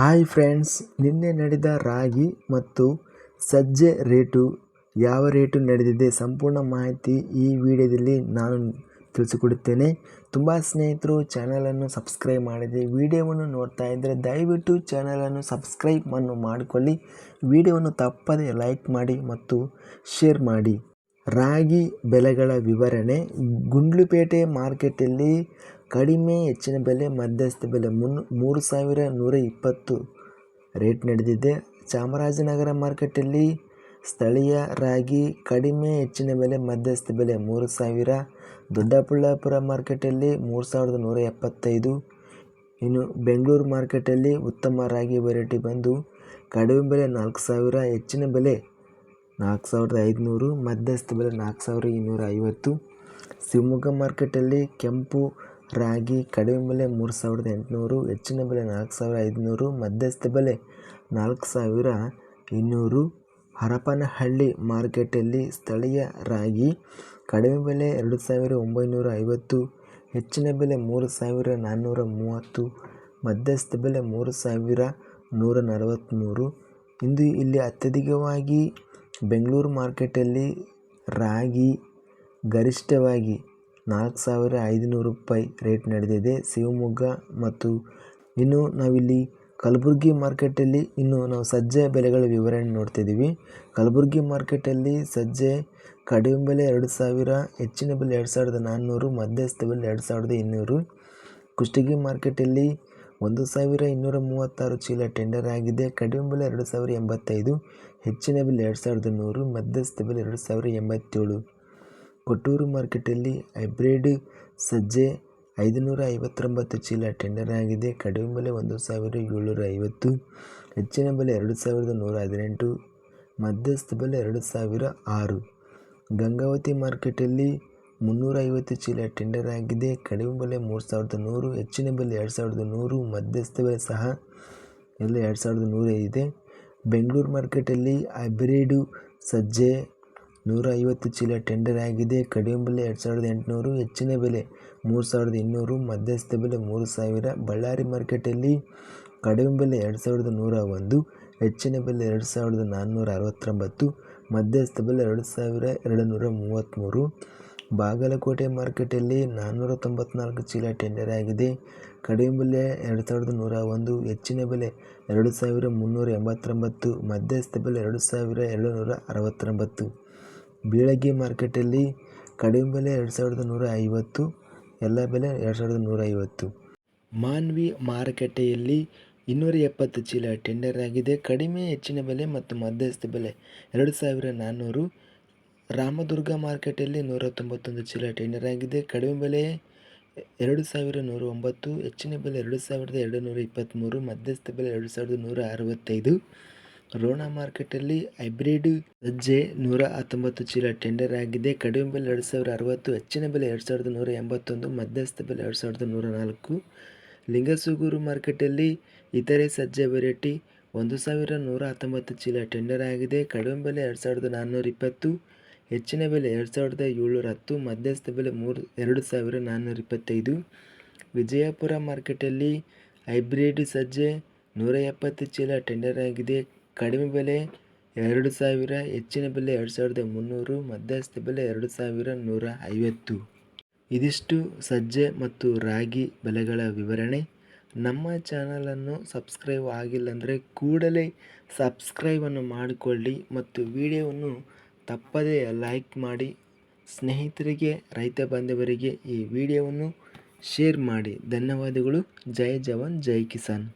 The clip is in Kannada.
ಹಾಯ್ ಫ್ರೆಂಡ್ಸ್, ನಿನ್ನೆ ನಡೆದ ರಾಗಿ ಮತ್ತು ಸಜ್ಜೆ ರೇಟು ಯಾವ ರೇಟು ನಡೆದಿದೆ ಸಂಪೂರ್ಣ ಮಾಹಿತಿ ಈ ವಿಡಿಯೋದಲ್ಲಿ ನಾನು ತಿಳಿಸಿಕೊಡುತ್ತೇನೆ. ತುಂಬ ಸ್ನೇಹಿತರು ಚಾನಲನ್ನು ಸಬ್ಸ್ಕ್ರೈಬ್ ಮಾಡಿದೆ. ವಿಡಿಯೋವನ್ನು ನೋಡ್ತಾ ಇದ್ದರೆ ದಯವಿಟ್ಟು ಚಾನಲನ್ನು ಸಬ್ಸ್ಕ್ರೈಬ್ ಅನ್ನು ಮಾಡಿಕೊಳ್ಳಿ. ವಿಡಿಯೋವನ್ನು ತಪ್ಪದೆ ಲೈಕ್ ಮಾಡಿ ಮತ್ತು ಶೇರ್ ಮಾಡಿ. ರಾಗಿ ಬೆಲೆಗಳ ವಿವರಣೆ, ಗುಂಡ್ಲುಪೇಟೆ ಮಾರ್ಕೆಟಲ್ಲಿ ಕಡಿಮೆ ಹೆಚ್ಚಿನ ಬೆಲೆ, ಮಧ್ಯಸ್ಥ ಬೆಲೆ. ಮುನ್, ಮೂರು ಸಾವಿರ ನೂರ ಇಪ್ಪತ್ತು ರೇಟ್ ನಡೆದಿದೆ. ಚಾಮರಾಜನಗರ ಮಾರ್ಕೆಟಲ್ಲಿ ಸ್ಥಳೀಯ ರಾಗಿ ಕಡಿಮೆ ಹೆಚ್ಚಿನ ಬೆಲೆ, ಮಧ್ಯಸ್ಥ ಬೆಲೆ ಮೂರು ಸಾವಿರ. ದೊಡ್ಡಬಳ್ಳಾಪುರ ಮಾರ್ಕೆಟಲ್ಲಿ ಮೂರು ಸಾವಿರದ ನೂರ ಎಪ್ಪತ್ತೈದು. ಇನ್ನು ಬೆಂಗಳೂರು ಮಾರ್ಕೆಟಲ್ಲಿ ಉತ್ತಮ ರಾಗಿ ವೆರೈಟಿ ಬಂದು ಕಡಿಮೆ ಬೆಲೆ ನಾಲ್ಕು ಸಾವಿರ, ಹೆಚ್ಚಿನ ಬೆಲೆ ನಾಲ್ಕು ಸಾವಿರದ ಐದುನೂರು, ಮಧ್ಯಸ್ಥ ಬೆಲೆ ನಾಲ್ಕು ಸಾವಿರ ಇನ್ನೂರ ಐವತ್ತು. ಶಿವಮೊಗ್ಗ ಮಾರ್ಕೆಟಲ್ಲಿ ಕೆಂಪು ರಾಗಿ ಕಡಿಮೆ ಬೆಲೆ ಮೂರು ಸಾವಿರದ ಎಂಟುನೂರು, ಹೆಚ್ಚಿನ ಬೆಲೆ ನಾಲ್ಕು ಸಾವಿರ ಐದುನೂರು, ಮಧ್ಯಸ್ಥ ಬೆಲೆ ನಾಲ್ಕು ಸಾವಿರ ಇನ್ನೂರು. ಹರಪನಹಳ್ಳಿ ಮಾರ್ಕೆಟಲ್ಲಿ ಸ್ಥಳೀಯ ರಾಗಿ ಕಡಿಮೆ ಬೆಲೆ ಎರಡು ಸಾವಿರ ಒಂಬೈನೂರ ಐವತ್ತು, ಹೆಚ್ಚಿನ ಬೆಲೆ ಮೂರು ಸಾವಿರ ನಾನ್ನೂರ ಮೂವತ್ತು, ಮಧ್ಯಸ್ಥ ಬೆಲೆ ಮೂರು ಸಾವಿರ ನೂರ ನಲವತ್ತ್ಮೂರು. ಇಂದು ಇಲ್ಲಿ ಅತ್ಯಧಿಕವಾಗಿ ಬೆಂಗಳೂರು ಮಾರ್ಕೆಟಲ್ಲಿ ರಾಗಿ ಗರಿಷ್ಠವಾಗಿ ನಾಲ್ಕು ಸಾವಿರ ಐದುನೂರು ರೂಪಾಯಿ ರೇಟ್ ನಡೆದಿದೆ. ಶಿವಮೊಗ್ಗ ಮತ್ತು ಇನ್ನು ನಾವಿಲ್ಲಿ ಕಲಬುರಗಿ ಮಾರ್ಕೆಟಲ್ಲಿ ಇನ್ನು ನಾವು ಸಜ್ಜೆ ಬೆಲೆಗಳ ವಿವರಣೆ ನೋಡ್ತಿದ್ದೀವಿ. ಕಲಬುರಗಿ ಮಾರ್ಕೆಟಲ್ಲಿ ಸಜ್ಜೆ ಕಡಿಮೆ ಬೆಲೆ ಎರಡು ಸಾವಿರ, ಹೆಚ್ಚಿನ ಬೆಲೆ ಎರಡು ಸಾವಿರದ ನಾನ್ನೂರು, ಮಧ್ಯಸ್ಥ ಬೆಲೆ ಎರಡು ಸಾವಿರದ ಇನ್ನೂರು. ಕುಷ್ಟಗಿ ಮಾರ್ಕೆಟಲ್ಲಿ ಒಂದು ಸಾವಿರ ಇನ್ನೂರ ಮೂವತ್ತಾರು ಚೀಲ ಟೆಂಡರ್ ಆಗಿದೆ. ಕಡಿಮೆ ಬೆಲೆ ಎರಡು ಸಾವಿರ ಎಂಬತ್ತೈದು, ಹೆಚ್ಚಿನ ಬೆಲೆ ಎರಡು ಸಾವಿರದ ನೂರು, ಮಧ್ಯಸ್ಥ ಬೆಲೆ ಎರಡು ಸಾವಿರ ಎಂಬತ್ತೇಳು. ಕೊಟ್ಟೂರು ಮಾರ್ಕೆಟಲ್ಲಿ ಹೈಬ್ರಿಡ್ ಸಜ್ಜೆ ಐದುನೂರ ಐವತ್ತೊಂಬತ್ತು ಚೀಲ ಟೆಂಡರ್ ಆಗಿದೆ. ಕಡಿಮೆ ಬೆಲೆ ಒಂದು ಸಾವಿರ ಏಳ್ನೂರ ಐವತ್ತು ಹೆಚ್ಚಿನ ಬೆಲೆ ಎರಡು ಸಾವಿರದ ನೂರ ಹದಿನೆಂಟು ಮಧ್ಯಸ್ಥ ಬೆಲೆ ಎರಡು ಸಾವಿರ ಆರು. ಗಂಗಾವತಿ ಮಾರ್ಕೆಟಲ್ಲಿ ಮುನ್ನೂರ ಐವತ್ತು ಚೀಲ ಟೆಂಡರ್ ಆಗಿದೆ. ಕಡಿಮೆ ಬೆಲೆ ಮೂರು ಸಾವಿರದ ನೂರು, ಹೆಚ್ಚಿನ ಬೆಲೆ ಎರಡು ಸಾವಿರದ ನೂರು, ಮಧ್ಯಸ್ಥ ಬೆಲೆ ಸಹ ಎಲ್ಲ ಎರಡು ಸಾವಿರದ ನೂರೇ ಇದೆ. ಬೆಂಗಳೂರು ಮಾರ್ಕೆಟಲ್ಲಿ ಹೈಬ್ರಿಡು ಸಜ್ಜೆ ನೂರ ಐವತ್ತು ಚೀಲ ಟೆಂಡರ್ ಆಗಿದೆ. ಕಡಿಮೆ ಬೆಲೆ ಎರಡು ಸಾವಿರದ ಎಂಟುನೂರು, ಹೆಚ್ಚಿನ ಬೆಲೆ ಮೂರು ಸಾವಿರದ ಇನ್ನೂರು, ಮಧ್ಯಸ್ಥ ಬೆಲೆ ಮೂರು ಸಾವಿರ. ಬಳ್ಳಾರಿ ಮಾರ್ಕೆಟಲ್ಲಿ ಕಡಿಮೆ ಬೆಲೆ ಎರಡು ಸಾವಿರದ ನೂರ ಒಂದು, ಹೆಚ್ಚಿನ ಬೆಲೆ ಎರಡು ಸಾವಿರದ ನಾನ್ನೂರ ಅರವತ್ತೊಂಬತ್ತು, ಮಧ್ಯಸ್ಥ ಬೆಲೆ ಎರಡು ಸಾವಿರ ಎರಡು ನೂರ ಮೂವತ್ತ್ಮೂರು. ಬಾಗಲಕೋಟೆ ಮಾರ್ಕೆಟಲ್ಲಿ ನಾನ್ನೂರ ತೊಂಬತ್ನಾಲ್ಕು ಚೀಲ ಟೆಂಡರ್ ಆಗಿದೆ. ಕಡಿಮೆ ಬೆಲೆ ಎರಡು ಸಾವಿರದ ನೂರ ಒಂದು, ಹೆಚ್ಚಿನ ಬೆಲೆ ಎರಡು ಸಾವಿರ ಮುನ್ನೂರ ಎಂಬತ್ತೊಂಬತ್ತು, ಮಧ್ಯಸ್ಥ ಬೆಲೆ ಎರಡು ಸಾವಿರ ಎರಡು ನೂರ ಅರವತ್ತೊಂಬತ್ತು. ಬೀಳಗಿ ಮಾರ್ಕೆಟಲ್ಲಿ ಕಡಿಮೆ ಬೆಲೆ ಎರಡು ಸಾವಿರದ ನೂರ ಐವತ್ತು, ಎಲ್ಲ ಬೆಲೆ ಎರಡು ಸಾವಿರದ ನೂರ ಐವತ್ತು. ಮಾನ್ವಿ ಮಾರುಕಟ್ಟೆಯಲ್ಲಿ ಇನ್ನೂರ ಎಪ್ಪತ್ತು ಚೀಲ ಟೆಂಡರ್ ಆಗಿದೆ. ಕಡಿಮೆ, ಹೆಚ್ಚಿನ ಬೆಲೆ ಮತ್ತು ಮಧ್ಯಸ್ಥ ಬೆಲೆ ಎರಡು ಸಾವಿರ ನಾನ್ನೂರು. ರಾಮದುರ್ಗ ಮಾರ್ಕೆಟಲ್ಲಿ ನೂರ ತೊಂಬತ್ತೊಂದು ಚೀಲ ಟೆಂಡರ್ ಆಗಿದೆ. ಕಡಿಮೆ ಬೆಲೆ ಎರಡು ಸಾವಿರ ನೂರ ಒಂಬತ್ತು, ಹೆಚ್ಚಿನ ಬೆಲೆ ಎರಡು ಸಾವಿರದ ಎರಡು ನೂರ ಇಪ್ಪತ್ತ್ಮೂರು, ಮಧ್ಯಸ್ಥ ಬೆಲೆ ಎರಡು ಸಾವಿರದ ನೂರ ಅರವತ್ತೈದು. ರೋಣ ಮಾರ್ಕೆಟಲ್ಲಿ ಹೈಬ್ರಿಡ್ ಸಜ್ಜೆ ನೂರ ಹತ್ತೊಂಬತ್ತು ಚೀಲ ಟೆಂಡರ್ ಆಗಿದೆ. ಕಡಿಮೆ ಬೆಲೆ ಎರಡು ಸಾವಿರ ಅರವತ್ತು, ಹೆಚ್ಚಿನ ಬೆಲೆ ಎರಡು ಸಾವಿರದ ನೂರ ಎಂಬತ್ತೊಂದು, ಮಧ್ಯಸ್ಥ ಬೆಲೆ ಎರಡು ಸಾವಿರದ ನೂರ ನಾಲ್ಕು. ಲಿಂಗಸೂಗೂರು ಮಾರ್ಕೆಟಲ್ಲಿ ಇತರೆ ಸಜ್ಜೆ ವೆರೈಟಿ ಒಂದು ಸಾವಿರ ನೂರ ಹತ್ತೊಂಬತ್ತು ಚೀಲ ಟೆಂಡರ್ ಆಗಿದೆ. ಕಡಿಮೆ ಬೆಲೆ ಎರಡು ಸಾವಿರದ ನಾನ್ನೂರ ಇಪ್ಪತ್ತು, ಹೆಚ್ಚಿನ ಬೆಲೆ ಎರಡು ಸಾವಿರದ ಏಳ್ನೂರ ಹತ್ತು, ಮಧ್ಯಸ್ಥ ಬೆಲೆ ಮೂರು, ಎರಡು ಸಾವಿರ ನಾನ್ನೂರ ಇಪ್ಪತ್ತೈದು. ವಿಜಯಪುರ ಮಾರ್ಕೆಟಲ್ಲಿ ಹೈಬ್ರಿಡ್ ಸಜ್ಜೆ ನೂರ ಎಪ್ಪತ್ತು ಚೀಲ ಟೆಂಡರ್ ಆಗಿದೆ. ಕಡಿಮೆ ಬೆಲೆ ಎರಡು ಸಾವಿರ, ಹೆಚ್ಚಿನ ಬೆಲೆ ಎರಡು ಸಾವಿರದ ಮುನ್ನೂರು, ಮಧ್ಯಸ್ಥ ಬೆಲೆ ಎರಡು ಸಾವಿರ ನೂರ ಐವತ್ತು. ಇದಿಷ್ಟು ಸಜ್ಜೆ ಮತ್ತು ರಾಗಿ ಬೆಲೆಗಳ ವಿವರಣೆ. ನಮ್ಮ ಚಾನಲನ್ನು ಸಬ್ಸ್ಕ್ರೈಬ್ ಆಗಿಲ್ಲ ಅಂದರೆ ಕೂಡಲೇ ಸಬ್ಸ್ಕ್ರೈಬನ್ನು ಮಾಡಿಕೊಳ್ಳಿ ಮತ್ತು ವಿಡಿಯೋವನ್ನು ತಪ್ಪದೇ ಲೈಕ್ ಮಾಡಿ. ಸ್ನೇಹಿತರಿಗೆ, ರೈತ ಬಾಂಧವರಿಗೆ ಈ ವಿಡಿಯೋವನ್ನು ಶೇರ್ ಮಾಡಿ. ಧನ್ಯವಾದಗಳು. ಜೈ ಜವಾನ್, ಜೈ ಕಿಸಾನ್.